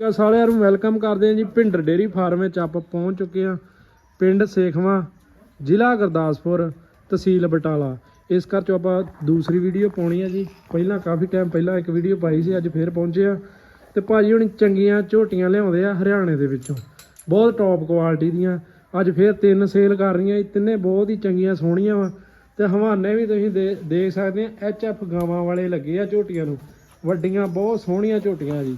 ਕਾ ਸਾਰਿਆਂ ਨੂੰ ਵੈਲਕਮ ਕਰਦੇ ਹਾਂ ਜੀ ਭਿੰਡਰ ਡੇਰੀ ਫਾਰਮ ਵਿੱਚ ਆਪਾਂ ਪਹੁੰਚ ਚੁੱਕੇ ਹਾਂ, ਪਿੰਡ ਸੇਖਵਾਂ, ਜ਼ਿਲ੍ਹਾ ਗੁਰਦਾਸਪੁਰ ਤਹਿਸੀਲ ਬਟਾਲਾ। ਇਸ ਕਰ ਚੋਂ ਆਪਾਂ ਦੂਸਰੀ ਵੀਡੀਓ ਪਾਉਣੀ ਹੈ ਜੀ। ਪਹਿਲਾਂ ਕਾਫੀ ਟਾਈਮ ਪਹਿਲਾਂ ਇੱਕ ਵੀਡੀਓ ਪਾਈ ਸੀ, ਅੱਜ ਫੇਰ ਪਹੁੰਚੇ ਆ ਤੇ ਭਾਜੀ ਹੁਣ ਚੰਗੀਆਂ ਝੋਟੀਆਂ ਲਿਆਉਂਦੇ ਆ ਹਰਿਆਣੇ ਦੇ ਵਿੱਚੋਂ। ਬਹੁਤ ਟੌਪ ਕੁਆਲਿਟੀ ਦੀਆਂ। ਅੱਜ ਫੇਰ ਤਿੰਨ ਸੇਲ ਕਰ ਰਹੀਆਂ ਜੀ, ਤਿੰਨੇ ਬਹੁਤ ਹੀ ਚੰਗੀਆਂ ਸੋਹਣੀਆਂ ਵਾ। ਤੇ ਹਵਾਨੇ ਵੀ ਤੁਸੀਂ ਦੇ- ਦੇਖ ਸਕਦੇ ਆ ਐਚ ਐਫ ਗਾਵਾਂ ਵਾਲੇ ਲੱਗੇ ਆ ਝੋਟੀਆਂ ਨੂੰ। ਵੱਡੀਆਂ, ਬਹੁਤ ਸੋਹਣੀਆਂ ਝੋਟੀਆਂ ਜੀ।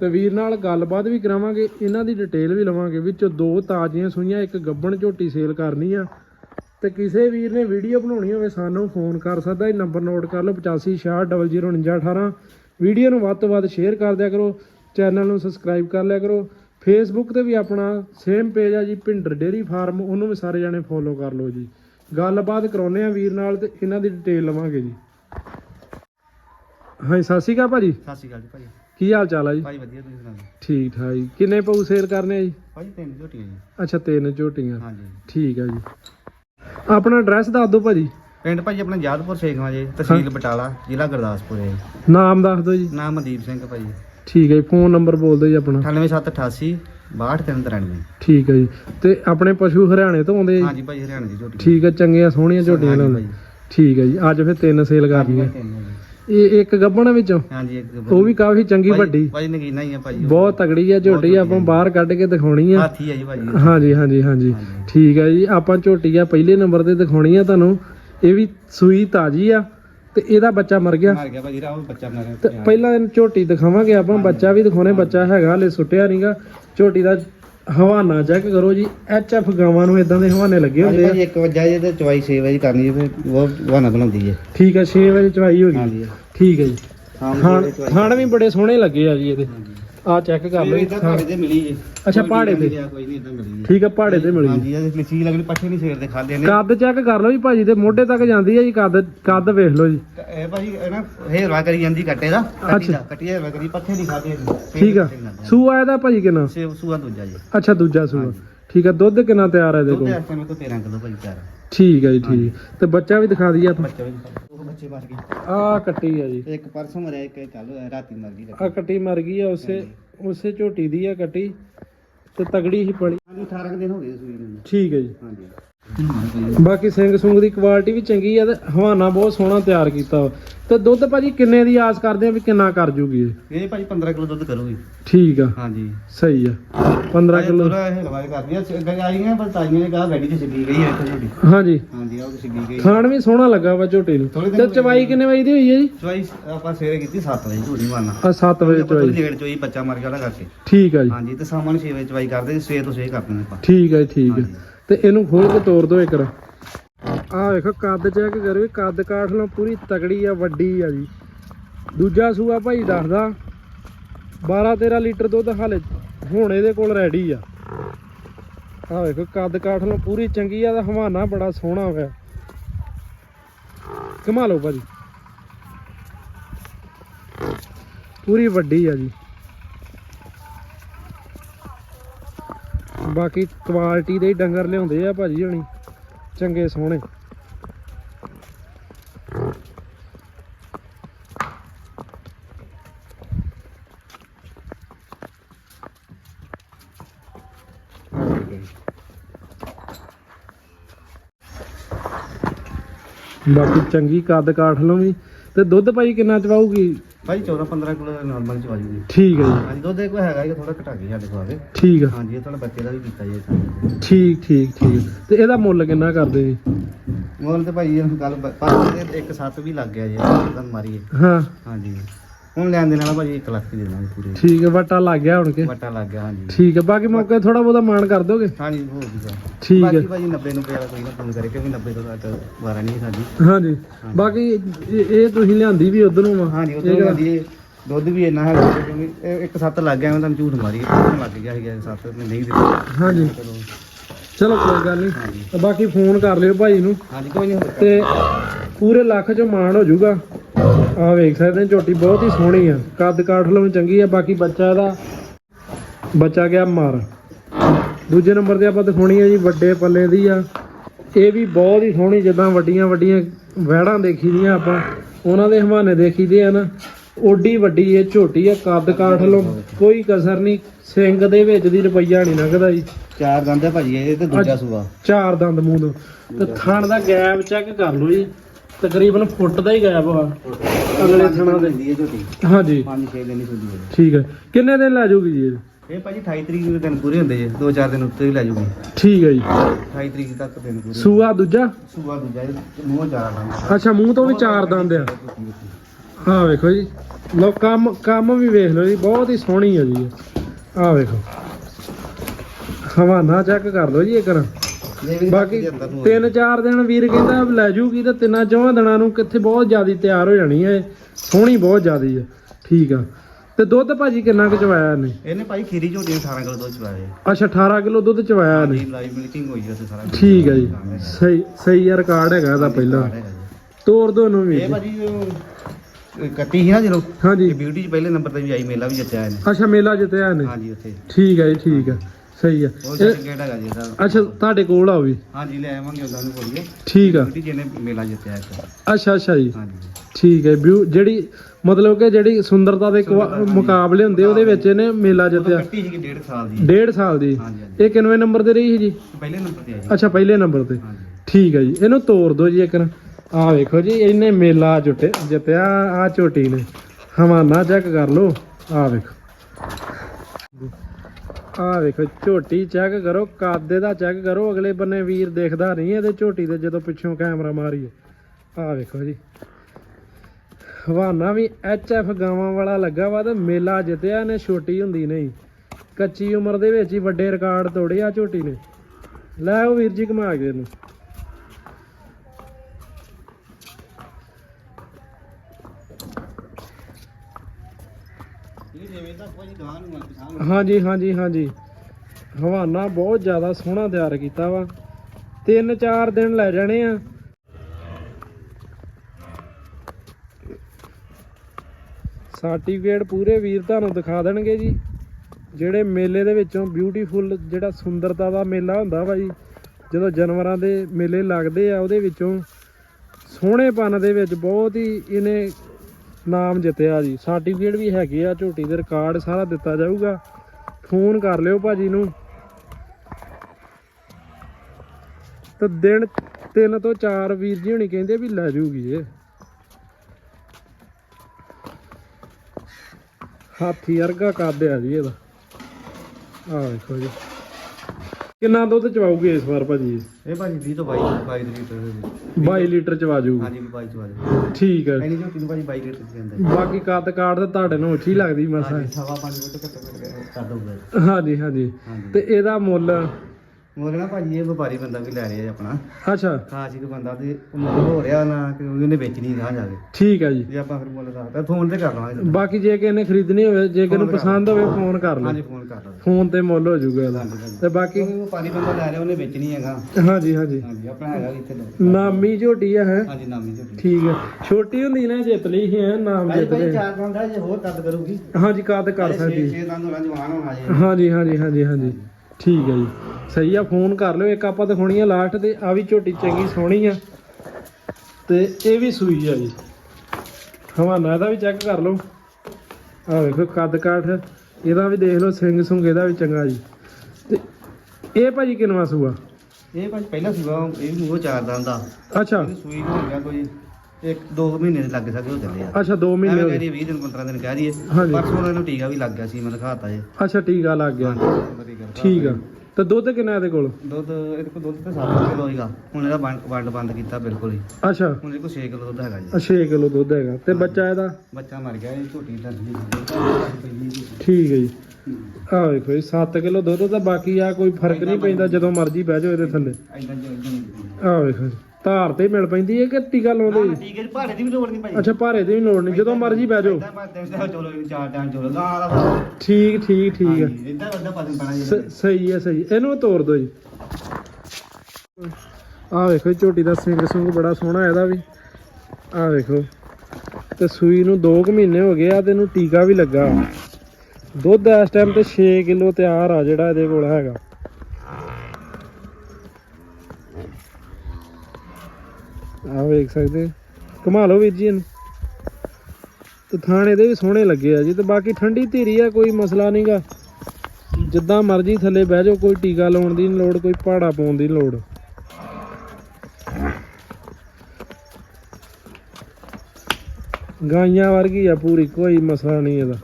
ਤੇ ਵੀਰ ਨਾਲ ਗੱਲਬਾਤ ਵੀ ਕਰਾਵਾਂਗੇ, ਇਹਨਾਂ ਦੀ ਡਿਟੇਲ ਵੀ ਲਵਾਂਗੇ। ਵਿੱਚੋਂ ਦੋ ਤਾਜ਼ੀਆਂ ਸੂਈਆਂ, ਇੱਕ ਗੱਬਣ ਝੋਟੀ ਸੇਲ ਕਰਨੀ ਆ। ਤੇ ਕਿਸੇ ਵੀਰ ਨੇ ਵੀਡੀਓ ਬਣਾਉਣੀ ਹੋਵੇ, ਸਾਨੂੰ ਫੋਨ ਕਰ ਸਕਦਾ, ਇਹ ਨੰਬਰ ਨੋਟ ਕਰ ਲਓ 8560004918 ਵੀਡੀਓ ਨੂੰ ਵੱਧ ਤੋਂ ਵੱਧ ਸ਼ੇਅਰ ਕਰ ਦਿਆ ਕਰੋ ਚੈਨਲ ਨੂੰ ਸਬਸਕ੍ਰਾਈਬ ਕਰ ਲਿਆ ਕਰੋ। ਫੇਸਬੁੱਕ ਤੇ ਵੀ ਆਪਣਾ ਸੇਮ ਪੇਜ ਆ ਜੀ, ਭਿੰਡਰ ਡੇਰੀ ਫਾਰਮ, ਉਹਨੂੰ ਵੀ ਸਾਰੇ ਜਾਣੇ ਫੋਲੋ ਕਰ ਲਓ ਜੀ। ਗੱਲਬਾਤ ਕਰਾਉਨੇ ਆ ਵੀਰ ਨਾਲ ਤੇ ਇਹਨਾਂ ਦੀ ਡਿਟੇਲ ਲਵਾਂਗੇ ਜੀ। ਹਾਂਜੀ, ਸਤਿ ਸ਼੍ਰੀ ਅਕਾਲ ਭਾਜੀ। ਸਤਿ ਸ਼੍ਰੀ ਅਕਾਲ ਜੀ ਭਾਈ ਕੀ ਹਾਲ ਚਾਲ ਆ ਜੀ? ਭਾਈ ਵਧੀਆ ਤੁਸੀਂ ਸੁਣਾਓ? ਠੀਕ ਠਾਕ ਜੀ। ਕਿੰਨੇ ਪਊ ਸੇਲ ਕਰਨੇ ਆ ਜੀ? ਭਾਈ ਤਿੰਨ ਝੋਟੀਆਂ ਜੀ। ਅੱਛਾ ਤਿੰਨ ਝੋਟੀਆਂ। ਹਾਂਜੀ। ਠੀਕ ਆ ਜੀ। ਆਪਣਾ ਐਡਰੈਸ ਦੱਸ ਦਿਓ ਭਾਜੀ। ਪਿੰਡ ਭਾਈ ਆਪਣਾ ਯਾਦਪੁਰ ਸੇਖਵਾਂ ਜੀ ਤਹਿਸੀਲ ਬਟਾਲਾ ਜ਼ਿਲ੍ਹਾ ਗੁਰਦਾਸਪੁਰ ਹੈ। ਨਾਮ ਦੱਸ ਦਿਓ ਜੀ। ਨਾਮ ਮਨਦੀਪ ਸਿੰਘ ਭਾਈ। ਠੀਕ ਹੈ ਜੀ ਫੋਨ ਨੰਬਰ ਬੋਲ ਦਿਓ ਜੀ ਆਪਣਾ। 98788 62393 ਠੀਕ ਹੈ ਜੀ। ਤੇ ਆਪਣੇ ਪਸ਼ੂ ਹਰਿਆਣੇ ਤੋਂ ਆਉਂਦੇ ਆ ਜੀ? ਹਾਂਜੀ ਭਾਈ ਹਰਿਆਣਾ ਦੀ ਝੋਟੀ। ਠੀਕ ਹੈ ਚੰਗੀਆਂ ਸੋਹਣੀਆਂ ਝੋਟੀਆਂ ਭਾਈ। ਠੀਕ ਹੈ ਜੀ ਅੱਜ ਫਿਰ ਤਿੰਨ ਸੇਲ ਕਰਨੀਆਂ। ਭਾਈ, ਤਿੰਨ ਹੈ ਜੀ। ਇਹ ਇੱਕ ਗੱਬਣ ਵਿੱਚੋਂ? ਹਾਂਜੀ ਇੱਕ ਉਹ ਵੀ ਕਾਫੀ ਚੰਗੀ ਵੱਡੀ। ਭਾਈ ਨਗੀਨਾ ਹੀ ਆ ਭਾਈ ਉਹ। ਬਹੁਤ ਤਗੜੀ ਆ ਝੋਟੀ ਆਪਾਂ ਬਾਹਰ ਕੱਢ ਕੇ ਦਿਖਾਉਣੀ ਆ। ਹਾਥੀ ਹੈ ਜੀ ਭਾਈ ਹਾਂਜੀ ਹਾਂਜੀ ਹਾਂਜੀ। ਹਾਂਜੀ। ਠੀਕ ਹੈ ਜੀ ਆਪਾਂ ਝੋਟੀ ਆ ਪਹਿਲੇ ਨੰਬਰ ਤੇ ਦਿਖਾਉਣੀ ਆ ਤੁਹਾਨੂੰ। ਇਹ ਵੀ ਸੂਈ ਤਾਜੀ ਆ ਤੇ ਇਹਦਾ ਬੱਚਾ ਮਰ ਗਿਆ। ਮਰ ਗਿਆ ਭਾਈ ਰਾਹ ਬੱਚਾ ਬਣਾ ਤੇ ਰਿਹਾ ਪਹਿਲਾਂ ਇਹਨੂੰ ਝੋਟੀ ਦਿਖਾਵਾਂਗੇ ਆਪਾਂ ਬੱਚਾ ਵੀ ਦਿਖਾਉਣੇ ਬੱਚਾ ਹੈਗਾ ਹਲੇ ਸੁੱਟਿਆ ਨਹੀਂਗਾ ਝੋਟੀ ਦਾ ਹਵਾਨਾ ਚੈੱਕ ਕਰੋ ਜੀ ਐਚ ਐਫ ਗਾਵਾਂ ਨੂੰ ਇਦਾਂ ਦੇ ਹਵਾਨੇ ਲੱਗੇ ਹੁੰਦੇ ਆ। ਇੱਕ ਵਜਾ ਜੇ ਤੇ ਚਵਾਈ 6 ਵਜੇ ਕਰਨੀ ਹੈ ਫਿਰ ਉਹ ਬਹਾਨਾ ਬਣਾਉਂਦੀ ਹੈ। ਠੀਕ ਹੈ 6 ਵਜੇ ਚਵਾਈ ਹੋ ਗਈ। ਹਾਂਜੀ। ਠੀਕ ਹੈ ਜੀ। ਚਵਾਈ। ਖਾਣ ਵੀ ਬੜੇ ਸੋਹਣੇ ਲੱਗੇ ਆ ਜੀ ਇਹਦੇ। ਆ ਚੈੱਕ ਕਰ ਲਓ ਜੀ ਇਦਾਂ ਪਹਾੜੇ ਤੇ ਮਿਲੀ ਜੀ। ਅੱਛਾ, ਪਹਾੜੇ ਤੇ। ਕੋਈ ਨਹੀਂ ਇਦਾਂ ਮਿਲੀ। ਜੀ ਠੀਕ ਹੈ ਪਹਾੜੇ ਤੇ ਮਿਲੀ ਹਾਂਜੀ ਇਹ ਲਿਚੀ ਲੱਗਣੀ ਪੱਠੇ ਨਹੀਂ ਸੇਰ ਦੇ ਖਾਦੇ ਨੇ ਕੱਦ ਚੈੱਕ ਕਰ ਲਓ ਜੀ ਭਾਜੀ ਦੇ ਮੋਢੇ ਤੱਕ ਜਾਂਦੀ ਹੈ ਜੀ ਕੱਦ ਕੱਦ ਵੇਖ ਲਓ ਜੀ। ਇਹ ਭਾਜੀ ਇਹ ਨਾ ਹੇਰਵਾ ਕਰੀ ਜਾਂਦੀ ਕੱਟੇ ਦਾ ਕੱਟੀ। ਦਾ ਕੱਟੀ ਹੇਰਵਾ ਕਰੀ ਪੱਠੇ ਨਹੀਂ ਖਾਦੇ ਠੀਕ ਆ। ਸੂਆ ਇਹਦਾ ਭਾਜੀ ਕਿੰਨਾ? ਸੇਵ ਸੂਆ ਦੂਜਾ ਜੀ। ਅੱਛਾ ਦੂਜਾ ਸੂਆ। ਹਾਂਜੀ। ਠੀਕ ਹੈ ਦੁੱਧ ਕਿੰਨਾ ਤਿਆਰ ਹੈ ਇਹਦੇ ਦੁੱਧ ਕੋਲ? ਇਸ ਤੋਂ 13 ਕਿਲੋ ਭਾਜੀ ਤਿਆਰ ਆ। ਠੀਕ ਹੈ ਜੀ ਠੀਕ। ਤੇ ਬੱਚਾ ਵੀ ਦਿਖਾ ਦਈਏ ਆਪਾਂ। ਬੱਚੇ ਵੀ ਬੱਚੇ ਗਏ। ਆ ਕੱਟੀ ਹੈ ਜੀ। ਇੱਕ ਪਰਸੋਂ ਮਰਿਆ ਇੱਕ ਕੱਲ ਰਾਤੀ ਮਰ ਗਈ ਆ ਕੱਟੀ ਮਰ ਗਈ ਆ ਉਸੇ ਉਸੇ ਝੋਟੀ ਦੀ ਆ ਕੱਟੀ ਤੇ ਤਗੜੀ ਹੀ ਪਲੀ। ਹਾਂਜੀ 18 ਕੁ ਦਿਨ ਹੋ ਗਏ ਸੂਈ ਨੂੰ। ਠੀਕ ਹੈ ਜੀ। ਹਾਂਜੀ। ਬਾਕੀ ਸਿੰਘ ਸੁੰਗ ਦੀ ਕੁਆਲਿਟੀ ਵੀ ਚੰਗੀ ਆ ਤੇ ਹਵਾਨਾ ਬਹੁਤ ਸੋਹਣਾ ਤਿਆਰ ਕੀਤਾ ਵਾ। ਤੇ ਦੁੱਧ ਭਾਜੀ ਕਿੰਨੇ ਦੀ ਆਸ ਕਰਦੇ ਆ ਵੀ ਕਿੰਨਾ ਕਰ ਜੂਗੀ ਇਹ? ਇਹ ਭਾਜੀ 15 ਕਿਲੋ ਦੁੱਧ ਕਰੂਗੀ। ਠੀਕ ਆ। ਹਾਂਜੀ। ਸਹੀ ਆ। 15 ਕਿਲੋ। ਇਹ ਲਵਾਈ ਕਰਦੀ ਆ। ਅੱਗੇ ਆਈਆਂ ਪਰ ਤਾਈਆਂ ਨੇ ਕਹਾ ਗੱਡੀ 'ਚ ਸਿੱਗੀ ਗਈ ਹੈ ਇੱਥੇ ਛੋਟੀ ਹਾਂਜੀ। ਹਾਂਜੀ ਉਹ ਸਿੱਗੀ ਗਈ ਖਾਣ ਵੀ ਸੋਹਣਾ ਲੱਗਾ ਵਾ ਝੋਟੀ ਨੂੰ। ਥੋੜ੍ਹੇ ਦਿਨ ਤੇ ਚਵਾਈ ਕਿੰਨੇ ਵਜੇ ਦੀ ਹੋਈ ਹੈ ਜੀ? ਚੋਈ ਆਪਾਂ ਸਵੇਰੇ ਕੀਤੀ 7 ਵਜੇ ਝੂੜੀ ਮਾਰਨਾ ਆ 7 ਵਜੇ ਆਪਾਂ ਥੋੜੀ ਚਵਾਈ। ਲੇਟ ਚੋਈ ਬੱਚਾ ਮਰ ਗਿਆ ਉਹਦਾ ਕਰਕੇ। ਠੀਕ ਆ ਜੀ। ਹਾਂਜੀ ਤੇ ਸਾਮਾਨ 6 ਵਜੇ ਚਵਾਈ ਕਰਦੇ ਸਵੇਰ ਤੋਂ ਸਵੇਰ ਕਰਦੇ ਨੇ ਆਪਾਂ। ਠੀਕ ਹੈ ਜੀ, ਠੀਕ ਹੈ ਹਾਂਜੀ। ਤੇ ਇਹਨੂੰ ਖੋਲ ਕੇ ਤੋੜ ਦਿਓ ਇੱਕ ਰ ਆ ਵੇਖੋ, ਕੱਦ ਚੈੱਕ ਕਰੋ ਇਹ ਕੱਦ ਕਾਠ ਨਾਲ ਪੂਰੀ ਤਗੜੀ ਆ, ਵੱਡੀ ਆ ਜੀ। ਦੂਜਾ ਸੂਆ ਭਾਈ ਦੱਸਦਾ 12 13 ਲੀਟਰ ਦੁੱਧ ਹਾਲੇ ਹੁਣ ਇਹਦੇ ਕੋਲ ਰੈਡੀ ਆ। ਆ ਵੇਖੋ, ਕੱਦ ਕਾਠ ਨਾਲ ਪੂਰੀ ਚੰਗੀ ਆ, ਤੇ ਹਵਾਨਾ ਬੜਾ ਸੋਹਣਾ ਹੋਇਆ ਕਮਾ ਲਓ ਭਾਜੀ। ਪੂਰੀ ਵੱਡੀ ਆ ਜੀ। ਬਾਕੀ ਕੁਆਲਿਟੀ ਦੇ ਡੰਗਰ ਲਿਆਉਂਦੇ ਆ ਭਾਜੀ ਹਣੀ। ਚੰਗੇ ਸੋਹਣੇ। ਬਾਕੀ ਚੰਗੀ ਕੱਦ ਕਾਠ ਲਓ ਵੀ ਤੇ ਦੁੱਧ ਭਾਈ ਕਿੰਨਾ ਚਵਾਊਗੀ? ਭਾਈ 14 15 ਕਿਲੋ ਨਾਰਮਲ ਚਵਾਈ ਦੀ ਠੀਕ ਹੈ ਜੀ। ਹਾਂਜੀ ਦੁੱਧ ਇੱਕ ਹੈਗਾ ਇਹ ਥੋੜਾ ਘਟਾ ਕੇ ਸਾਡੇ ਕੋਲ ਆਵੇ। ਠੀਕ ਆ। ਹਾਂਜੀ ਇਹ ਥੋੜਾ ਬੱਚੇ ਦਾ ਵੀ ਕੀਤਾ ਜੀ ਇਹ ਠੀਕ ਠੀਕ ਠੀਕ। ਤੇ ਇਹਦਾ ਮੁੱਲ ਕਿੰਨਾ ਕਰਦੇ ਜੀ? ਮੋਲ ਤੇ ਭਾਈ ਇਹ ਗੱਲ ਪਰ ਇੱਕ ਸੱਤ ਵੀ ਲੱਗ ਗਿਆ ਜੀ ਤੁਹਾਨੂੰ ਮਾਰੀਏ। ਹਾਂ। ਹਾਂਜੀ। ਹੁਣ ਲੈਣ ਦੇ ਨਾਲ ਭਾਜੀ 1 ਲੱਖ ਹੀ ਦੇ ਦਾਂਗੇ ਪੂਰੇ। ਠੀਕ ਹੈ ਵਟਾ ਲੱਗ ਗਿਆ ਹੁਣ ਕੇ? ਵਟਾ ਲੱਗ ਗਿਆ ਹਾਂਜੀ। ਠੀਕ ਹੈ ਬਾਕੀ ਮੌਕੇ ਥੋੜਾ ਬਹੁਤਾ ਮਾਣ ਕਰ ਦੋਗੇ ਹਾਂਜੀ ਹੋ ਜੂਗਾ ਠੀਕ ਹੈ। ਬਾਕੀ ਭਾਜੀ 90 90 ਵਾਲਾ ਕੋਈ ਨਾ ਫੋਨ ਕਰੇ ਕਿਉਂਕਿ 90 ਤੋਂ ਘੱਟ ਵਾਰਾ ਨਹੀਂ ਸਾਡੀ। ਹਾਂਜੀ। ਬਾਕੀ ਇਹ ਇਹ ਤੁਸੀਂ ਲਿਆਂਦੀ ਵੀ ਉਧਰੋਂ ਵਾ ਹਾਂਜੀ ਗੱਲ- ਜਾਂਦੀ ਦੁੱਧ ਵੀ ਇੰਨਾ ਹੈਗਾ ਕਿਉਂਕਿ ਇਹ ਇੱਕ ਸੱਤ ਲੱਗ ਗਿਆ ਮੈਂ ਤੁਹਾਨੂੰ ਝੂਠ ਮਾਰੀ ਲੱਗ ਗਿਆ ਸੀਗਾ ਸੱਤ ਮੈਂ ਨਹੀਂ ਦਿੱਤਾ। ਹਾਂਜੀ। ਚਲੋ। ਕੋਈ ਗੱਲ ਨਹੀਂ। ਬਾਕੀ ਫੋਨ ਕਰ ਲਿਓ ਭਾਈ ਨੂੰ। ਹਾਂਜੀ ਕੋਈ ਨਹੀਂ। ਤੇ ਪੂਰੇ ਲੱਖ ਚ ਮਾਣ ਹੋ ਜਾਊਗਾ। ਆ ਵੇਖ ਸਕਦੇ ਹੋ ਝੋਟੀ ਬਹੁਤ ਹੀ ਸੋਹਣੀ ਆ। ਕੱਦ ਕਾਠ ਲਵੋਂ ਚੰਗੀ ਆ ਬਾਕੀ ਬੱਚਾ ਇਹਦਾ ਬੱਚਾ ਗਿਆ ਮਾਰ। ਦੂਜੇ ਨੰਬਰ ਤੇ ਆਪਾਂ ਦਿਖਾਉਣੀ ਆ ਜੀ ਵੱਡੇ ਪੱਲੇ ਦੀ ਆ। ਇਹ ਵੀ ਬਹੁਤ ਹੀ ਸੋਹਣੀ ਜਿੱਦਾਂ ਵੱਡੀਆਂ ਵੱਡੀਆਂ ਵਹਿੜਾਂ ਦੇਖੀ ਦੀਆਂ ਆਪਾਂ। ਉਹਨਾਂ ਦੇ ਹਵਾਨੇ ਦੇਖੀਦੇ ਆ ਨਾ। ਓਡੀ ਵੱਡੀ ਇਹ ਝੋਟੀ ਆ ਕੱਦ ਕਾਠ ਲੋ ਕੋਈ ਕਸਰ ਨਹੀਂ। ਸਿੰਘ ਦੇ ਵਿੱਚ ਦੀ ਰੁਪਈਆ ਨਹੀਂ ਲੰਘਦਾ ਜੀ। ਚਾਰ ਦੰਦ ਹੈ ਭਾਜੀ ਇਹ ਤੇ ਦੂਜਾ ਸੂਆ। ਚਾਰ ਦੰਦ ਮੂੰਹ ਤੋਂ। ਤੇ ਥਣ ਦਾ ਗੈਪ ਚੈੱਕ ਕਰ ਲਓ ਜੀ। ਤਕਰੀਬਨ ਫੁੱਟ ਦਾ ਹੀ ਗੈਪ ਆ ਅਗਲੇ ਥਣਾਂ ਦੇ। ਦੀ ਝੋਟੀ ਹਾਂਜੀ। 5-6 ਦਿਨ ਹੀ ਸੁਦੀ ਹੈ। ਠੀਕ ਹੈ। ਕਿੰਨੇ ਦਿਨ ਲੈ ਜਾਊਗੀ ਜੀ ਇਹ? ਇਹ ਭਾਜੀ 28 ਤਰੀਕ ਨੂੰ ਦਿਨ ਪੂਰੇ ਹੁੰਦੇ ਜੇ। ਦੋ ਚਾਰ ਦਿਨ ਉੱਤੇ ਵੀ ਲੈ ਜੂਗੀ ਠੀਕ ਹੈ ਜੀ। 28 ਤਰੀਕ ਤੱਕ ਦਿਨ ਪੂਰੇ। ਸੂਆ ਦੂਜਾ? ਸੂਆ ਦੂਜਾ ਇਹ ਮੂੰਹ ਚਾਰ ਦੰਦ ਅੱਛਾ ਮੂੰਹ ਤੋਂ ਵੀ ਚਾਰ ਦੰਦ ਆ। ਹਾਂ ਵੇਖੋ ਜੀ। ਲੋ ਕੰਮ ਕੰਮ ਵੀ ਵੇਖ ਲਓ ਜੀ। ਬਹੁਤ ਹੀ ਸੋਹਣੀ ਹੈ ਜੀ। ਆਹ ਵੇਖੋ। ਹਵਾਨਾ ਚੈੱਕ ਕਰ ਲਓ ਜੀ ਇਹ ਕਰ ਬਾਕੀ ਤਿੰਨ ਚਾਰ ਦਿਨ ਵੀਰ ਕਹਿੰਦਾ ਲੈ ਜੂਗੀ ਤੇ ਤਿੰਨਾਂ ਚੌਹਾਂ ਦਿਨਾਂ ਨੂੰ ਕਿੱਥੇ ਬਹੁਤ ਜ਼ਿਆਦੀ ਤਿਆਰ ਹੋ ਜਾਣੀ ਹੈ। ਸੋਹਣੀ ਬਹੁਤ ਜ਼ਿਆਦੀ ਹੈ। ਠੀਕ ਆ। ਤੇ ਦੁੱਧ ਭਾਜੀ ਕਿੰਨਾ ਕੁ ਚਵਾਇਆ ਨੇ ਇਹਨੇ ਭਾਈ ਖੀਰੀ ਝੋਟੀ ਨੂੰ 18 ਕਿਲੋ ਦੁੱਧ ਚਵਾਏ ਅੱਛਾ 18 ਕਿਲੋ ਦੁੱਧ ਚਵਾਇਆ ਨੇ ਜੀ ਲਾਈਵ ਮਿਲਕਿੰਗ ਹੋਈ ਉੱਥੇ ਸਾਰਾ ਠੀਕ ਹੈ ਜੀ ਸਹੀ ਸਹੀ ਆ ਰਿਕਾਰਡ ਹੈਗਾ ਇਹਦਾ ਪਹਿਲਾਂ। ਤੋਰ ਦੋ ਨੂੰ ਵੀ ਇਹ ਭਾਜੀ ਕੱਟੀ ਸੀ ਨਾ ਜਦੋਂ ਹਾਂਜੀ। ਬਿਊਟੀ ਚ ਪਹਿਲੇ ਨੰਬਰ ਤੇ ਵੀ ਆਈ ਮੇਲਾ ਵੀ ਜਿੱਤਿਆ ਇਹਨੇ। ਅੱਛਾ ਮੇਲਾ ਜਿੱਤਿਆ ਨੇ ਹਾਂਜੀ ਉੱਥੇ। ਠੀਕ ਹੈ ਜੀ ਠੀਕ ਹੈ ਸਹੀ ਆ। ਉਹ ਇਹ- ਸਰਟੀਫਿਕੇਟ ਹੈਗਾ ਜੀ ਇਹਦਾ। ਅੱਛਾ ਤੁਹਾਡੇ ਕੋਲ ਆ ਉਹ ਵੀ? ਹਾਂਜੀ ਲੈ ਆਵਾਂਗੇ ਉਹਨਾਂ ਨੂੰ ਬੋਲੀਏ ਠੀਕ ਆ। ਜਿਹਨੇ ਮੇਲਾ ਜਿੱਤਿਆ ਇੱਕ। ਅੱਛਾ ਅੱਛਾ ਜੀ। ਹਾਂਜੀ। ਠੀਕ ਹੈ ਵਿਊ ਜਿਹੜੀ ਮਤਲਬ ਕਿ ਜਿਹੜੀ ਸੁੰਦਰਤਾ ਦੇ ਕੁਆ- ਮੁਕਾਬਲੇ ਹੁੰਦੇ ਉਹਦੇ ਵਿੱਚ ਇਹਨੇ ਮੇਲਾ ਜਿੱਤਿਆ। ਕੱਟੀ ਸੀ 1.5 ਸਾਲ ਦੀ। ਡੇਢ ਸਾਲ ਦੀ। ਹਾਂਜੀ ਹਾਂਜੀ। ਇਹ ਕਿੰਨਵੇਂ ਨੰਬਰ ਤੇ ਰਹੀ ਸੀ ਜੀ? ਪਹਿਲੇ ਨੰਬਰ ਤੇ ਜੀ। ਅੱਛਾ ਪਹਿਲੇ ਨੰਬਰ ਤੇ। ਹਾਂਜੀ। ਠੀਕ ਹੈ ਜੀ। ਇਹਨੂੰ ਤੋੜ ਦਿਓ ਜੀ ਇੱਕ ਆ ਵੇਖੋ ਜੀ ਇਹਨੇ ਮੇਲਾ ਜੁੱਟੇ ਜਿੱਤਿਆ ਆ ਝੋਟੀ ਨੇ। ਹਵਾਨਾ ਚੈੱਕ ਕਰ ਲਓ। ਆ ਵੇਖੋ। ਆ ਵੇਖੋ ਝੋਟੀ ਚੈੱਕ ਕਰੋ, ਕਾਦੇ ਦਾ ਚੈੱਕ ਕਰੋ, ਅਗਲੇ ਬੰਨੇ ਵੀਰ ਦੇਖਦਾ ਨਹੀਂ ਇਹਦੇ ਝੋਟੀ ਦੇ ਜਦੋਂ ਪਿੱਛੋਂ ਕੈਮਰਾ ਮਾਰੀਏ। ਆ ਵੇਖੋ ਜੀ। ਹਵਾਨਾ ਵੀ ਐਚ ਐਫ ਗਾਵਾਂ ਵਾਲਾ ਲੱਗਾ ਵਾ ਤੇ ਮੇਲਾ ਜਿੱਤਿਆ ਨੇ, ਛੋਟੀ ਹੁੰਦੀ ਨਹੀਂ। ਕੱਚੀ ਉਮਰ ਦੇ ਵਿੱਚ ਹੀ ਵੱਡੇ ਰਿਕਾਰਡ ਤੋੜੇ ਆ ਝੋਟੀ ਨੇ। ਲੈ ਉਹ ਵੀਰ ਜੀ, ਘੁਮਾ ਕੇ ਇਹਨੂੰ ਇਹ ਜਿਵੇਂ ਤਾਂ ਕੋਈ ਗਾਂ ਨੂੰ ਪਛਾਣ ਹਾਂਜੀ ਹਾਂਜੀ ਹਾਂਜੀ। ਹਵਾਨਾ ਬਹੁਤ ਜ਼ਿਆਦਾ ਸੋਹਣਾ ਤਿਆਰ ਕੀਤਾ ਵਾ। ਤਿੰਨ ਚਾਰ ਦਿਨ ਲੈ ਜਾਣੇ ਆ। ਸਰਟੀਫਿਕੇਟ ਪੂਰੇ ਵੀਰ ਤੁਹਾਨੂੰ ਦਿਖਾ ਦੇਣਗੇ ਜੀ। ਜਿਹੜੇ ਮੇਲੇ ਦੇ ਵਿੱਚੋਂ ਬਿਊਟੀਫੁੱਲ ਜਿਹੜਾ ਸੁੰਦਰਤਾ ਦਾ ਮੇਲਾ ਹੁੰਦਾ ਵਾ ਜੀ, ਜਦੋਂ ਜਾਨਵਰਾਂ ਦੇ ਮੇਲੇ ਲੱਗਦੇ ਆ, ਉਹਦੇ ਵਿੱਚੋਂ ਸੋਹਣੇਪਨ ਦੇ ਵਿੱਚ ਬਹੁਤ ਹੀ ਇਹਨੇ ਨਾਮ ਜਿੱਤਿਆ ਜੀ। ਸਰਟੀਫਿਕੇਟ ਵੀ ਹੈਗੇ ਆ, ਝੋਟੀ ਦੇ ਰਿਕਾਰਡ ਸਾਰਾ ਦਿੱਤਾ ਜਾਊਗਾ। ਫੋਨ ਕਰ ਲਿਓ ਭਾਜੀ ਨੂੰ। ਤੇ ਦਿਨ ਤਿੰਨ ਤੋਂ ਚਾਰ ਵੀਰ ਜੀ ਹੁਣੀ ਕਹਿੰਦੇ ਵੀ ਲੈ ਜੂਗੀ ਇਹ। ਹਾਥੀ ਵਰਗਾ ਕਰਦੇ ਆ ਜੀ ਇਹਦਾ। ਆਹ ਵੇਖੋ ਜੀ। ਕਿੰਨਾ ਦੁੱਧ ਚਵਾਉਗੇ ਇਸ ਵਾਰ ਭਾਜੀ? ਇਹ ਭਾਜੀ 20 ਤੋਂ 22 22 ਲੀਟਰ ਦੇ 22 ਲੀਟਰ ਚਵਾ ਜੂਗੀ ਹਾਂਜੀ 22 ਚ ਵਾਲੇ ਠੀਕ ਹੈ। ਐਨੀ ਝੋਟੀ ਨੂੰ ਭਾਜੀ 22 ਲੀਟਰ ਚ ਜਾਂਦਾ ਬਾਕੀ ਕੱਦ ਕਾਠ ਤੇ ਤੁਹਾਡੇ ਨੂੰ ਉੱਚੀ ਲੱਗਦੀ ਮਸਾ ਹਾਂਜੀ ਸਵਾ 5 ਫੁੱਟ ਘੱਟ ਘੱਟ ਕਰ ਹਾਂਜੀ ਹਾਂਜੀ। ਹਾਂਜੀ। ਤੇ ਇਹਦਾ ਮੁੱਲ ਨਾ ਭਾਜੀ ਇਹ ਵਪਾਰੀ ਬੰਦਾ ਵੀ ਲੈ ਰਿਹਾ ਜੀ ਆਪਣਾ। ਅੱਛਾ। ਖਾਸ ਹੀ ਕੋਈ ਬੰਦਾ ਤੇ ਮੁੱਲ ਹੋ ਰਿਹਾ ਨਾ ਕਿ ਉਹਨੇ ਵੇਚਣੀ ਨਾ ਜਾ ਕੇ। ਠੀਕ ਹੈ ਜੀ। ਜੇ ਆਪਾਂ ਫਿਰ ਮੁੱਲ ਦੱਸਦਾ ਫੋਨ ਤੇ ਕਰ ਲਵਾਂਗੇ ਬਾਕੀ ਜੇ ਕਿਸੇ ਨੇ ਖਰੀਦਣੀ ਹੋਵੇ ਜੇ ਕਿਸੇ ਨੂੰ ਪਸੰਦ ਹੋਵੇ ਫੋਨ ਕਰ ਲਓ। ਹਾਂਜੀ ਫੋਨ ਕਰ ਲਵਾਂਗੇ ਫੋਨ ਤੇ ਮੁੱਲ ਹੋ ਜਾਊਗਾ ਇਹਦਾ। ਤੇ ਬਾਕੀ ਕਿਉਂਕਿ ਵਪਾਰੀ ਬੰਦਾ ਲੈ ਰਿਹਾ ਉਹਨੇ ਵੇਚਣੀ ਹੈਗਾ। ਹਾਂਜੀ ਹਾਂਜੀ। ਹਾਂਜੀ ਆਪਣਾ ਹੈਗਾ ਇੱਥੇ ਲੋ ਨਾਮੀ ਝੋਟੀ ਆ ਹੈ? ਹਾਂਜੀ ਨਾਮੀ ਝੋਟੀ। ਠੀਕ ਹੈ ਛੋਟੀ ਹੁੰਦੀ ਨਾ ਜਿੱਤ ਲਈ ਹੈ? ਨਾਮ ਜਿੱਤ ਲਈ ਚਾਰ ਬੰਦਾ ਜੇ ਹੋਰ ਕੱਦ ਕਰੂਗੀ। ਹਾਂਜੀ ਕੱਦ ਕਰ ਸਕਦੀ। ਛੇ ਦੰਦ ਹੋਣਾ ਜਵਾਨ ਹੋਣਾ ਜੇ। ਹਾਂਜੀ ਹਾਂਜੀ ਹਾਂਜੀ ਹਾਂਜੀ। ਠੀਕ ਹੈ ਜੀ। ਸਹੀ ਆ ਫੋਨ ਕਰ ਲਿਓ ਇੱਕ ਆਪਾਂ ਦਿਖਾਉਣੀ ਆ ਲਾਸਟ ਤੇ ਆ ਵੀ ਝੋਟੀ ਚੰਗੀ ਸੋਹਣੀ ਆ। ਤੇ ਇਹ ਵੀ ਸੂਈ ਆ ਜੀ। ਹਵਾਨਾ ਇਹਦਾ ਵੀ ਚੈੱਕ ਕਰ ਲਓ। ਆ ਵੇਖੋ ਕੱਦ ਕਾਠ ਇਹਦਾ ਵੀ ਦੇਖ ਲਓ ਸਿੰਘ ਸੁੰਗ ਇਹਦਾ ਵੀ ਚੰਗਾ ਜੀ। ਤੇ ਇਹ ਭਾਜੀ ਕਿੰਨਵਾ ਸੂਆ? ਇਹ ਭਾਈ ਪਹਿਲਾ ਸੀਗਾ ਇਹ ਵੀ ਮੂੰਹ ਚਾਰ ਦੰਦ ਦਾ ਅੱਛਾ। ਇਹਦੀ ਸੂਈ ਨੂੰ ਹੋ ਗਿਆ ਕੋਈ ਇੱਕ ਦੋ ਮਹੀਨੇ ਦੇ ਲੱਗ ਸਕਦੇ ਹੋ ਚੱਲੇ ਆ। ਅੱਛਾ 2 ਮਹੀਨੇ ਹੋ ਗਏ। ਕਹਦੀ 20 ਦਿਨ 15 ਦਿਨ ਕਹਿ ਦਈਏ। ਪਰਸੋਂ ਇਹਨੂੰ ਟੀਕਾ ਵੀ ਲੱਗ ਗਿਆ ਸੀ ਮੈਂ ਦਿਖਾਤਾ ਜੇ। ਅੱਛਾ ਟੀਕਾ ਲੱਗ ਗਿਆ। ਠੀਕ ਆ। ਤੇ ਦੁੱਧ ਕਿੰਨਾ ਇਹਦੇ ਕੋਲ? ਦੁੱਧ ਇਹਦੇ ਕੋਲ ਦੁੱਧ ਤੇ 7 ਕਿਲੋ ਹੀਗਾ ਹੁਣ ਇਹਦਾ ਵੰਡ ਬੰਦ ਕੀਤਾ ਬਿਲਕੁਲ ਹੀ। ਅੱਛਾ। ਹੁਣ ਇਹਦੇ ਕੋਲ 6 ਕਿਲੋ ਦੁੱਧ ਹੈਗਾ ਜੀ। ਆ 6 ਕਿਲੋ ਦੁੱਧ ਹੈਗਾ। ਤੇ ਬੱਚਾ ਇਹਦਾ? ਬੱਚਾ ਮਰ ਗਿਆ ਇਹ ਝੋਟੀ ਦਾ ਠੀਕ ਹੈ ਜੀ। ਆ ਵੇਖੋ ਜੀ 7 ਕਿਲੋ ਦੁੱਧ ਤਾਂ ਬਾਕੀ ਆ ਕੋਈ ਫ਼ਰਕ ਨਹੀਂ ਪੈਂਦਾ ਜਦੋਂ ਮਰਜ਼ੀ ਬਹਿ ਜਾਓ ਇਹਦੇ ਥੱਲੇ। ਆ ਵੇਖੋ ਜੀ। ਧਾਰ ਤੇ ਮਿਲ ਪੈਂਦੀ ਹੈ ਕਿ ਟੀਕਾ ਲਾਉਂਦੇ ਜੀ ਠੀਕ ਹੈ ਜੀ ਭਾੜੇ ਦੀ ਵੀ ਲੋੜ ਨਹੀਂ ਭਾਈ। ਅੱਛਾ ਭਾਰੇ ਦੀ ਵੀ ਲੋੜ ਨਹੀਂ ਜਦੋਂ ਮਰਜ਼ੀ ਬਹਿ ਜਾਓ। ਇਦਾਂ ਬਾਅਦ ਤੇ ਚਲੋ ਇਹ ਚਾਰ ਟਾਈਮ ਚਲੋ ਗਾਂ ਦਾ ਠੀਕ ਠੀਕ ਠੀਕ ਹੈ ਇਦਾਂ ਵੱਡਾ ਪਾਦਨ ਪੈਣਾ ਜੀ। ਸ- ਸਹੀ ਹੈ ਸਹੀ ਇਹਨੂੰ ਤੋੜ ਦਿਓ ਜੀ। ਆ ਵੇਖੋ ਜੀ, ਝੋਟੀ ਦਾ ਸਿੰਘ ਸੁੰਗ ਬੜਾ ਸੋਹਣਾ ਇਹਦਾ ਵੀ। ਆ ਵੇਖੋ। ਤੇ ਸੂਈ ਨੂੰ 2 ਕੁ ਮਹੀਨੇ ਹੋ ਗਏ ਆ ਤੇ ਇਹਨੂੰ ਟੀਕਾ ਵੀ ਲੱਗਾ। ਦੁੱਧ ਇਸ ਟਾਈਮ ਤੇ 6 ਕਿਲੋ ਤਿਆਰ ਆ ਜਿਹੜਾ ਇਹਦੇ ਕੋਲ ਹੈਗਾ। ਆ ਵੇਖ ਸਕਦੇ ਘੁਮਾ ਲਓ ਵੀਰ ਜੀ ਇਹਨੂੰ। ਤੇ ਥਾਣੇ ਦੇ ਵੀ ਸੋਹਣੇ ਲੱਗੇ ਆ ਜੀ। ਤੇ ਬਾਕੀ ਠੰਡੀ ਧੀਰੀ ਆ ਕੋਈ ਮਸਲਾ ਨਹੀਂਗਾ ਜਿੱਦਾਂ ਮਰਜ਼ੀ ਥੱਲੇ ਬਹਿ ਜਾਓ ਕੋਈ ਟੀਕਾ ਲਾਉਣ ਦੀ ਨਹੀਂ ਲੋੜ ਕੋਈ ਪਹਾੜਾ ਪਾਉਣ ਦੀ ਲੋੜ। ਗਾਈਆਂ ਵਰਗੀ ਆ ਪੂਰੀ ਕੋਈ ਮਸਲਾ ਨਹੀਂ ਇਹਦਾ।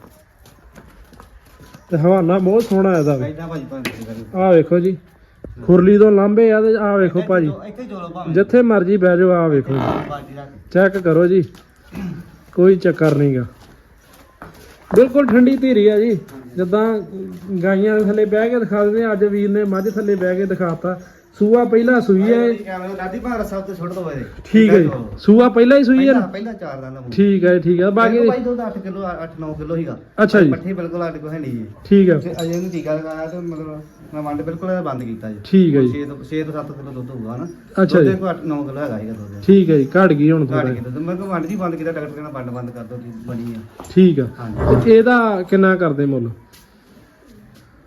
ਤੇ ਹਵਾਨਾ ਬਹੁਤ ਸੋਹਣਾ ਇਹਦਾ। ਆਹ ਵੇਖੋ ਜੀ। ਖੁਰਲੀ ਤੋਂ ਲਾਂਬੇ ਆ ਤੇ ਆਹ ਵੇਖੋ ਭਾਜੀ। ਇੱਥੇ ਜੋਲੋ ਭਾਵੇਂ। ਜਿੱਥੇ ਮਰਜ਼ੀ ਬਹਿ ਜਾਓ ਆਹ ਵੇਖੋ ਜੀ। ਬਾਜੀ ਰੱਖ। ਚੈੱਕ ਕਰੋ ਜੀ। ਕੋਈ ਚੱਕਰ ਨਹੀਂਗਾ ਬਿਲਕੁਲ ਠੰਡੀ ਧੀਰੀ ਆ ਜੀ। ਜਿੱਦਾਂ ਗਾਈਆਂ ਦੇ ਥੱਲੇ ਬਹਿ ਕੇ ਦਿਖਾ ਦਿੰਦੇ ਆ, ਅੱਜ ਵੀਰ ਨੇ ਮੱਝ ਥੱਲੇ ਬਹਿ ਕੇ ਦਿਖਾਤਾ। ਸੂਆ ਪਹਿਲਾਂ ਸੂਈ ਹੈ ਦਾਦੀ ਭਾਰ ਸਭ ਤੋਂ ਛੋੜ ਦੋ ਇਹਦੇ। ਠੀਕ ਹੈ ਜੀ। ਸੂਆ ਪਹਿਲਾਂ ਹੀ ਸੂਈ ਹੈ ਪਹਿਲਾਂ ਚਾਰ ਦਾ ਨਾ ਠੀਕ ਹੈ ਠੀਕ ਹੈ ਬਾਕੀ ਭਾਈ ਦੁੱਧ 8 ਕਿਲੋ 8 9 ਕਿਲੋ ਹੀਗਾ ਅੱਛਾ ਜੀ। ਪੱਠੇ ਬਿਲਕੁਲ ਸਾਡੇ ਕੋਲ ਹੈ ਨਹੀਂ ਜੀ। ਠੀਕ ਹੈ ਅਜੇ ਇਹਨੂੰ ਟੀਕਾ ਲਗਾਇਆ ਤੇ ਮਤਲਬ ਮੈਂ ਵੰਡ ਬਿਲਕੁਲ ਇਹਦਾ ਬੰਦ ਕੀਤਾ ਜੀ। ਠੀਕ ਹੈ ਜੀ। 6 ਤੋਂ 6 ਤੋਂ 7 ਕਿਲੋ ਦੁੱਧ ਹੋਊਗਾ ਨਾ ਅੱਛਾ ਜੀ। ਦੁੱਧ ਕੋ 8 9 ਕਿਲੋ ਹੈਗਾ ਹੀਗਾ ਦੁੱਧ। ਠੀਕ ਹੈ ਜੀ ਘਟ ਗਈ ਹੁਣ ਘਟ ਥੋੜਾ ਕੇ ਦੁੱਧ। ਮੈਂ ਕੋ ਵੰਡ ਜੀ ਬੰਦ ਕੀਤਾ ਡਾਕਟਰ ਕਹਿੰਦਾ ਵੰਡ ਬੰਦ ਕਰ ਦੋ ਜੀ ਬਣੀ ਆ। ਠੀਕ ਆ। ਹਾਂਜੀ। ਤੇ ਇਹਦਾ ਕਿੰਨਾ ਕਰਦੇ ਮੁੱਲ?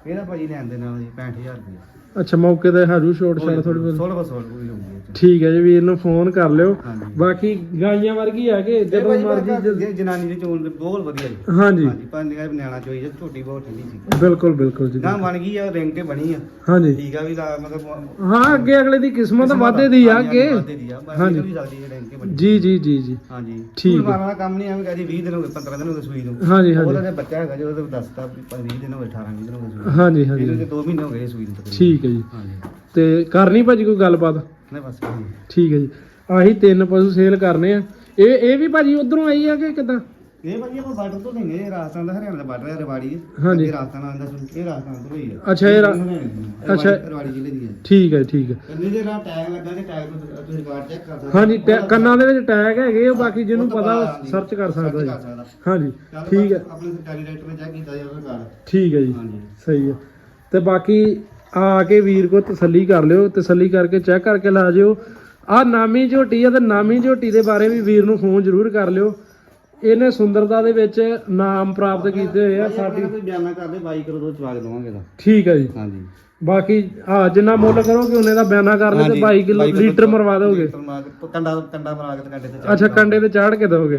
ਇਹਦਾ ਭਾਜੀ ਲੈਣ ਦੇ ਨਾਲ ਜੀ 65000 ਰੁਪਏ ਅੱਛਾ ਮੌਕੇ ਤੇ ਹਾਜੂ ਛੋਟ ਛਾੜ ਥੋੜੀ ਬਹੁਤ। 16 ਬਸ 16 ਕੋਈ ਹੋਊਗੀ ਇਹ 'ਚ। ਠੀਕ ਹੈ ਜੀ ਵੀਰ ਨੂੰ ਫੋਨ ਕਰ ਲਿਓ। ਹਾਂਜੀ। ਬਾਕੀ ਗਾਈਆਂ ਵਰਗੀ ਆ ਕਿ ਇਹ ਜਦੋਂ ਭਾਜੀ ਮਰਜ਼ੀ ਜਨਾਨੀ ਦੀ ਚੋਣ ਬਹੁਤ ਵਧੀਆ ਜੀ। ਹਾਂਜੀ। ਹਾਂਜੀ ਪੰਜ ਨਿਗਾਹ ਨਿਆਣਾ ਚੋਈ ਜੇ ਝੋਟੀ ਬਹੁਤ ਠੰਡੀ ਸੀ। ਬਿਲਕੁਲ ਬਿਲਕੁਲ ਜੀ ਨਾ ਬਣ ਗਈ ਆ ਰਿੰਗ ਕੇ ਬਣੀ ਆ। ਹਾਂਜੀ। ਟੀਕਾ ਵੀ ਲਾ ਮਤਲਬ ਹਾਂ ਅੱਗੇ ਅਗਲੇ ਦੀ ਕਿਸਮਤ ਵਾਧੇ ਦੀ ਆ ਅੱਗੇ। ਵਾਧੇ ਦੀ ਆ ਹਾਂਜੀ। ਹਾਂਜੀ ਵੀ ਸਕਦੀ ਹੈ ਰਿੰਗ ਕੇ ਬਣੀ ਜੀ ਜੀ ਜੀ ਜੀ। ਹਾਂਜੀ। ਠੀਕ ਠੀਕ ਮਾਰਨਾ ਕੰਮ ਨਹੀਂ ਐਵੇਂ ਕਹਦੀ 20 ਦਿਨ ਹੋ ਗਏ 15 ਦਿਨ ਹੋ ਗਏ ਸੂਈ ਨੂੰ। ਹਾਂਜੀ ਉਹਦਾ ਹਾਂਜੀ ਤੇ ਬੱਚਾ ਹੈਗਾ ਜੋ ਉਹਦੇ ਦੱਸਤਾ ਵੀ 20 ਦਿਨ ਹੋ ਗਏ 18 20 ਦਿਨ ਹੋ ਗਏ ਸੂਈ ਹਾਂਜੀ ਇਹਨੂੰ ਹਾਂਜੀ ਤੇ 2 ਮਹੀਨੇ ਹੋ ਗਏ ਸੂਈ ਨੂੰ ਤਕਰੀਬਨ। ਠੀਕ ਹੈ ਜੀ। ਹਾਂਜੀ ਤੇ ਕਰਨੀ ਭਾਜੀ ਕੋਈ ਗੱਲਬਾਤ? ਨਹੀਂ ਬਸ ਹਾਂਜੀ। ਠੀਕ ਹੈ ਜੀ। ਆਹੀ ਤਿੰਨ ਪਸ਼ੂ ਸੇਲ ਕਰਨੇ ਆ। ਇਹ ਇਹ ਵੀ ਭਾਜੀ ਉਧਰੋਂ ਆਈ ਆ ਕਿ ਕਿਦਾਂ? ਇਹ ਭਾਜੀ ਆਪਾਂ ਬਾਰਡਰ ਤੋਂ ਲੈਂਗੇ ਇਹ ਰਾਜਸਥਾਨ ਦਾ ਹਰਿਆਣਾ ਦਾ ਬਾਰਡਰ ਹੈ ਰਵਾੜੀ। ਹਾਂਜੀ। ਰਾਜਸਥਾਨ ਆਉਂਦਾ ਸੁਣ ਇਹ ਰਾਜਸਥਾਨ ਤੋਂ ਹੀ ਆ। ਅੱਛਾ, ਇਹ ਅੱਛਾ। ਰਵਾੜੀ ਜ਼ਿਲ੍ਹੇ ਦੀ ਹੈ ਠੀਕ ਹੈ ਠੀਕ ਹੈ। ਕੰਨੇ ਦੇ ਨਾਲ ਟੈਗ ਲੱਗਾ ਤੇ ਟੈਗ ਤੋਂ ਤੁਸੀਂ ਰਿਕਾਰਡ ਚੈੱਕ ਕਰ ਸਕਦੇ ਹਾਂਜੀ ਕੰਨਾਂ ਦੇ ਵਿੱਚ ਟੈਗ ਹੈਗੇ ਆ ਬਾਕੀ ਜਿਹਨੂੰ ਉਹ ਪਤਾ ਸਰਚ ਕਰ ਸਕਦਾ ਜੀ। ਹਾਂਜੀ ਠੀਕ ਹੈ। ਆਪਣੇ ਸਰਕਾਰੀ ਡਾਇਰੈਕਟਰ ਨੇ ਚੈੱਕ ਕੀਤਾ ਜਾਵੇ ਰਿਕਾਰਡ ਠੀਕ ਹੈ ਜੀ। ਹਾਂਜੀ। ਸਹੀ ਹੈ। ਤੇ ਬਾਕੀ ਆ ਕੇ ਵੀਰ ਕੋ ਤਸੱਲੀ ਕਰ ਲਿਓ ਤਸੱਲੀ ਕਰਕੇ ਚੈੱਕ ਕਰਕੇ ਲਾ ਜਿਓ। ਆ ਨਾਮੀ ਝੋਟੀ ਆ ਤੇ ਨਾਮੀ ਝੋਟੀ ਦੇ ਬਾਰੇ ਵੀ ਵੀਰ ਨੂੰ ਫੋਨ ਜ਼ਰੂਰ ਕਰ ਲਿਓ। ਇਹਨੇ ਸੁੰਦਰਤਾ ਦੇ ਵਿੱਚ ਨਾਮ ਪ੍ਰਾਪਤ ਕੀਤੇ ਹੋਏ ਆ ਸਾਡੀ ਬਿਆਨਾ ਕਰਦੇ 22 ਕਰੋ ਦੋ ਚਵਾਗ ਦਵਾਂਗੇ ਦਾ ਠੀਕ ਹੈ ਜੀ। ਹਾਂਜੀ। ਬਾਕੀ ਆ ਜਿੰਨਾ ਮੁੱਲ ਕਰੋਗੇ ਉਹਨੇ ਦਾ ਬਿਆਨਾ ਕਰ ਲਿਓ ਤੇ 22 ਕਿਲੋ ਲੀਟਰ ਮਰਵਾ ਦੋਗੇ ਕੰਡਾ ਕੰਡਾ ਮਰਾ ਕੇ ਤੇ ਕੰਡੇ ਤੇ ਅੱਛਾ ਕੰਡੇ ਤੇ ਚਾੜ ਕੇ ਦੋਗੇ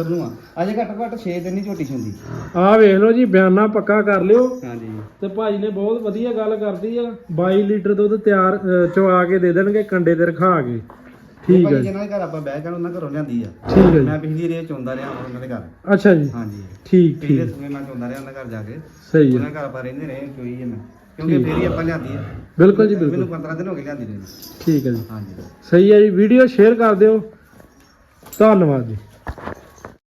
ਨੂੰ ਆ। ਅਜੇ ਘੱਟ ਘੱਟ 6 ਦਿਨ ਹੀ ਝੋਟੀ ਹੁੰਦੀ ਆ ਵੇਖ ਲਓ ਜੀ ਬਿਆਨਾ ਪੱਕਾ ਕਰ ਲਿਓ। ਹਾਂਜੀ। ਤੇ ਭਾਈ ਨੇ ਬਹੁਤ ਵਧੀਆ ਗੱਲ ਕਰਦੀ ਆ 22 ਲੀਟਰ ਦੁੱਧ ਤਿਆਰ ਚਵਾ ਕੇ ਦੇ ਦੇਣਗੇ ਕੰਡੇ ਤੇ ਰਖਾ ਕੇ। ਠੀਕ ਹੈ ਜੀ। ਜਿਹਨਾਂ ਦੇ ਘਰ ਆਪਾਂ ਬਹਿ ਕੇ ਉਹਨਾਂ ਘਰੋਂ ਲਿਆਂਦੀ ਆ। ਠੀਕ ਹੈ ਜੀ। ਮੈਂ ਪਿਛਲੀ ਰੇ ਚੋਂਦਾ ਰਿਹਾ ਉਹਨਾਂ ਦੇ ਘਰ। ਅੱਛਾ ਜੀ। ਹਾਂਜੀ। ਠੀਕ ਪਿਛਲੇ ਠੀਕ। ਸੂਏ ਮੈਂ ਚੋਂਦਾ ਰਿਹਾ ਉਹਨਾਂ ਘਰ ਜਾ ਕੇ। ਸਹੀ ਹੈ। ਉਹਨਾਂ ਘਰ ਆਪਾਂ ਰਹਿੰਦੇ ਰਹੇ ਚੋਈ ਜੇ ਮੈਂ ਕਿਉਂਕਿ ਫੇਰ ਹੀ ਆਪਾਂ ਲਿਆਂਦੀ ਆ। ਬਿਲਕੁਲ ਜੀ ਮੈਨੂੰ ਬਿਲਕੁਲ। 15 ਦਿਨ ਹੋ ਗਏ ਲਿਆਂਦੀ ਨੂੰ ਠੀਕ ਹੈ ਜੀ। ਹਾਂਜੀ। ਸਹੀ ਹੈ ਜੀ। ਵੀਡੀਓ ਸ਼ੇਅਰ ਕਰ ਦਿਓ। ਧੰਨਵਾਦ ਜੀ।